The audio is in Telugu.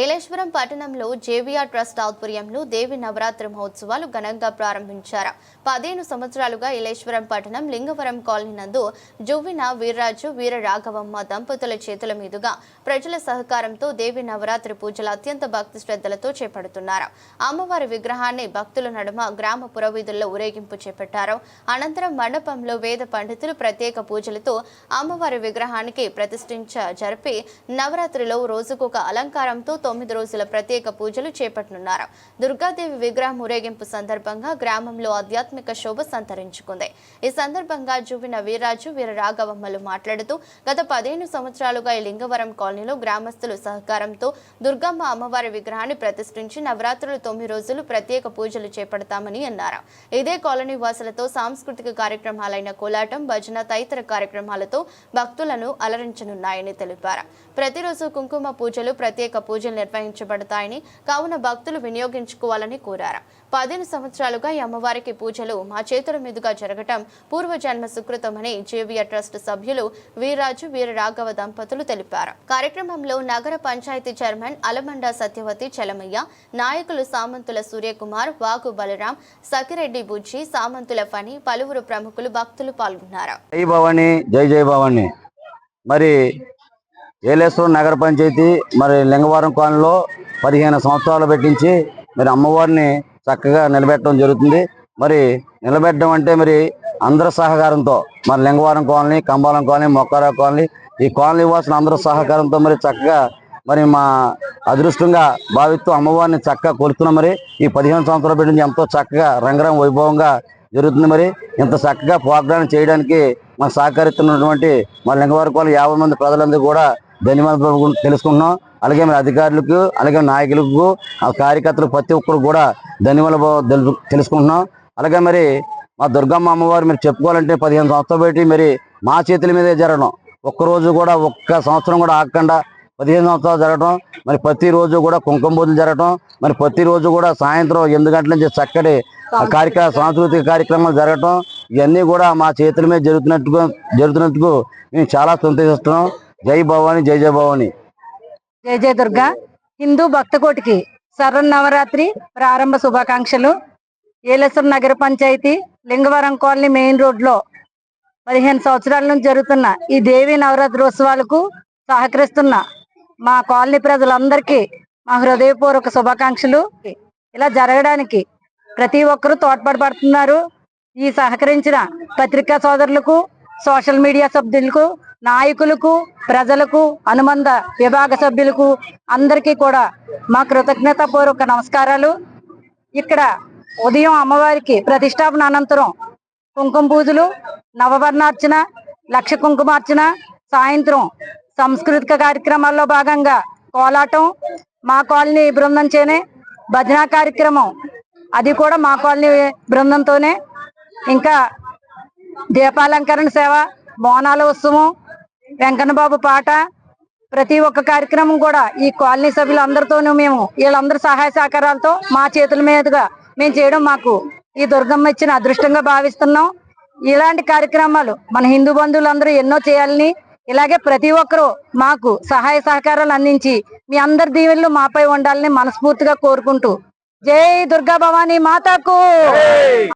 ఏలేశ్వరం పట్టణంలో జేవీఆర్ ట్రస్ట్ ఆధ్వర్యంలో దేవి నవరాత్రి మహోత్సవాలు ఘనంగా ప్రారంభించారు. పదిహేను సంవత్సరాలుగా ఏలేశ్వరం పట్టణం లింగవరం కాలనీ నందు జువ్విన వీర్రాజు వీర రాఘవమ్మ దంపతుల చేతుల మీదుగా ప్రజల సహకారంతో దేవి నవరాత్రి పూజలు అత్యంత భక్తి శ్రద్ధలతో చేపడుతున్నారు. అమ్మవారి విగ్రహాన్ని భక్తుల నడుమ గ్రామ పురవీధుల్లో ఊరేగింపు చేపట్టారు. అనంతరం మండపంలో వేద పండితులు ప్రత్యేక పూజలతో అమ్మవారి విగ్రహానికి ప్రతిష్ఠించ జరిపి నవరాత్రిలో రోజుకొక అలంకారంతో తొమ్మిది రోజుల ప్రత్యేక పూజలు చేపట్టనున్నారు. దుర్గాదేవి విగ్రహం ఊరేగింపు సందర్భంగా గ్రామంలో ఆధ్యాత్మిక శోభ సంతరించుకుంది. ఈ సందర్భంగా జువిన వీర్రాజు వీర రాఘవమ్మలు మాట్లాడుతూ గత పదిహేను సంవత్సరాలుగా ఈ లింగవరం కాలనీలో గ్రామస్తులు సహకారంతో దుర్గమ్మ అమ్మవారి విగ్రహాన్ని ప్రతిష్ఠించి నవరాత్రులు తొమ్మిది రోజులు ప్రత్యేక పూజలు చేపడతామని అన్నారు. ఇదే కాలనీ వాసులతో సాంస్కృతిక కార్యక్రమాలైన కోలాటం భజన తదితర కార్యక్రమాలతో భక్తులను అలరించనున్నాయని తెలిపారు. ప్రతిరోజు కుంకుమ పూజలు ప్రత్యేక పూజలు నిర్వహించబడతాయని కావున భక్తులు వినియోగించుకోవాలని కోరారు. పదిహేను సంవత్సరాలుగా ఈ అమ్మవారికి పూజలు మా చేతుల మీదుగా జరగటం పూర్వజన్మ సుకృతమని జేవియర్ ట్రస్ట్ సభ్యులు వీర్రాజు వీర రాఘవ దంపతులు తెలిపారు. కార్యక్రమంలో నగర పంచాయతీ చైర్మన్ అలమండ సత్యవతి చలమయ్య నాయకులు సామంతుల సూర్యకుమార్ వాగు బలరాం సకిరెడ్డి బుజ్జి సామంతుల ఫణి పలువురు ప్రముఖులు భక్తులు పాల్గొన్నారు. జై భవాని జై జై భవాని. మరి ఏలేశ్వరం నగర పంచాయతీ మరి లింగవరం కాలనీలో పదిహేను సంవత్సరాలు పెట్టించి మరి అమ్మవారిని చక్కగా నిలబెట్టడం జరుగుతుంది. మరి నిలబెట్టడం అంటే మరి అందరి సహకారంతో మరి Lingavaram colony Kambalam colony Mokkara colony ఈ కాలనీ వాసులు అందరి సహకారంతో మరి చక్కగా మరి మా అదృష్టంగా భావిస్తూ అమ్మవారిని చక్కగా కొలుస్తున్నాం మరి. ఈ పదిహేను సంవత్సరాలు పెట్టించి ఎంతో చక్కగా రంగరం వైభవంగా జరుగుతుంది మరి. ఇంత చక్కగా ప్రోగ్రాం చేయడానికి మాకు సహకరిస్తున్నటువంటి మా లింగవారి కోల యాభై మంది ప్రజలందరూ కూడా ధన్యవాదాలు తెలుసుకుంటున్నాం. అలాగే మరి అధికారులకు అలాగే నాయకులకు ఆ కార్యకర్తలు ప్రతి ఒక్కరు కూడా ధన్యవాదాలు తెలుసుకుంటున్నాం. అలాగే మరి మా దుర్గమ్మ అమ్మవారు మీరు చెప్పుకోవాలంటే పదిహేను సంవత్సరాలు పెట్టి మరి మా చేతుల మీదే జరగడం. ఒక్కరోజు కూడా ఒక్క సంవత్సరం కూడా ఆగకుండా పదిహేను సంవత్సరాలు జరగడం. మరి ప్రతిరోజు కూడా కుంకుమ పూజలు జరగడం. మరి ప్రతిరోజు కూడా సాయంత్రం ఎనిమిది గంటల నుంచి చక్కటి కార్యక్రమ సాంస్కృతిక కార్యక్రమాలు జరగడం ఇవన్నీ కూడా మా చేతుల మీద జరుగుతున్నట్టుగా జరుగుతున్నట్టుకు మేము చాలా సంతోషిస్తున్నాం. జై భవాని జై జయ భవాని. జయ జయ దుర్గా. హిందూ భక్తకోటికి శరణ్ నవరాత్రి ప్రారంభ శుభాకాంక్షలు. ఏలేశ్వరం నగర పంచాయతీ లింగవరం కాలనీ మెయిన్ రోడ్లో పదిహేను సంవత్సరాల నుంచి జరుగుతున్న ఈ దేవి నవరాత్రి ఉత్సవాలకు సహకరిస్తున్న మా కాలనీ ప్రజలందరికీ మా హృదయపూర్వక శుభాకాంక్షలు. ఇలా జరగడానికి ప్రతి ఒక్కరూ తోడ్పడబడుతున్నారు. ఈ సహకరించిన పత్రికా సోదరులకు సోషల్ మీడియా సభ్యులకు నాయకులకు ప్రజలకు అనుబంధ విభాగ సభ్యులకు అందరికీ కూడా మా కృతజ్ఞతాపూర్వక నమస్కారాలు. ఇక్కడ ఉదయం అమ్మవారికి ప్రతిష్టాపన అనంతరం కుంకుమ పూజలు నవవర్ణార్చన లక్ష కుంకుమార్చన సాయంత్రం సాంస్కృతిక కార్యక్రమాల్లో భాగంగా కోలాటం మా కాలనీ బృందంచేనే భజన కార్యక్రమం. అది కూడా మా కాలనీ బృందంతోనే. ఇంకా దీపాలంకరణ సేవ బోనాల ఉత్సవం వెంకన్నబాబు పాట ప్రతి ఒక్క కార్యక్రమం కూడా ఈ కాలనీ సభ్యులందరితోనూ మేము వీళ్ళందరి సహాయ సహకారాలతో మా చేతుల మీదుగా మేము చేయడం మాకు ఈ దుర్గమ్మ ఇచ్చిన అదృష్టంగా భావిస్తున్నాం. ఇలాంటి కార్యక్రమాలు మన హిందూ బంధువులందరూ ఎన్నో చేయాలని ఇలాగే ప్రతి ఒక్కరూ మాకు సహాయ సహకారాలు అందించి మీ అందరి దీవెనలు మాపై ఉండాలని మనస్ఫూర్తిగా కోరుకుంటూ జై దుర్గా భవానీ మాతాకు!